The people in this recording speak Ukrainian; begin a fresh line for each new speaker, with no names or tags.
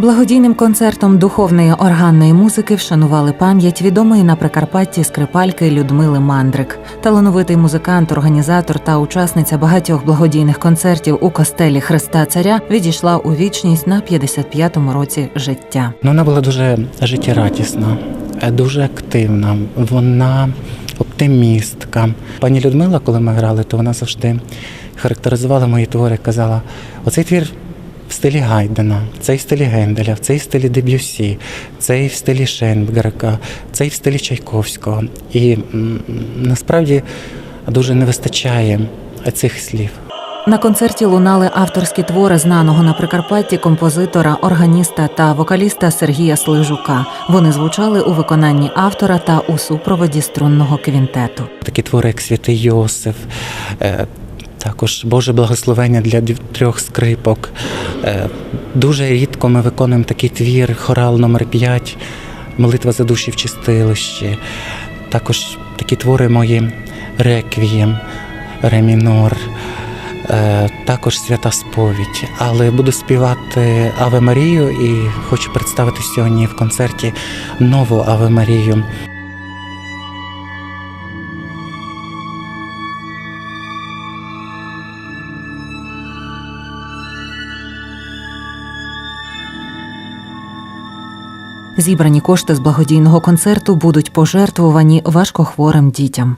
Благодійним концертом духовної органної музики вшанували пам'ять відомої на Прикарпатті скрипальки Людмили Мандрик. Талановитий музикант, організатор та учасниця багатьох благодійних концертів у костелі Христа Царя відійшла у вічність на 55-му році життя.
Ну, вона була дуже життєрадісна, е, дуже активна. Вона оптимістка. Пані Людмила, коли ми грали, то вона завжди характеризувала мої твори, казала: оцей твір стилі Гайдена, цей в стилі Генделя, цей в стилі Дебюсі, цей в стилі Шенберга, цей в стилі Чайковського. І насправді дуже не вистачає цих слів.
На концерті лунали авторські твори знаного на Прикарпатті композитора, органіста та вокаліста Сергія Слижука. Вони звучали у виконанні автора та у супроводі струнного квінтету.
такі твори, як Святий Йосиф, е, також Боже благословення для трьох скрипок. Е, Дуже рідко ми виконуємо такий твір, хорал номер 5 Молитва за душі в чистилищі. Також такі твори мої Реквієм, Ремінор. е, Також свята сповідь, але буду співати Аве Марію і хочу представити сьогодні в концерті нову Аве Марію.
Зібрані кошти з благодійного концерту будуть пожертвувані важкохворим дітям.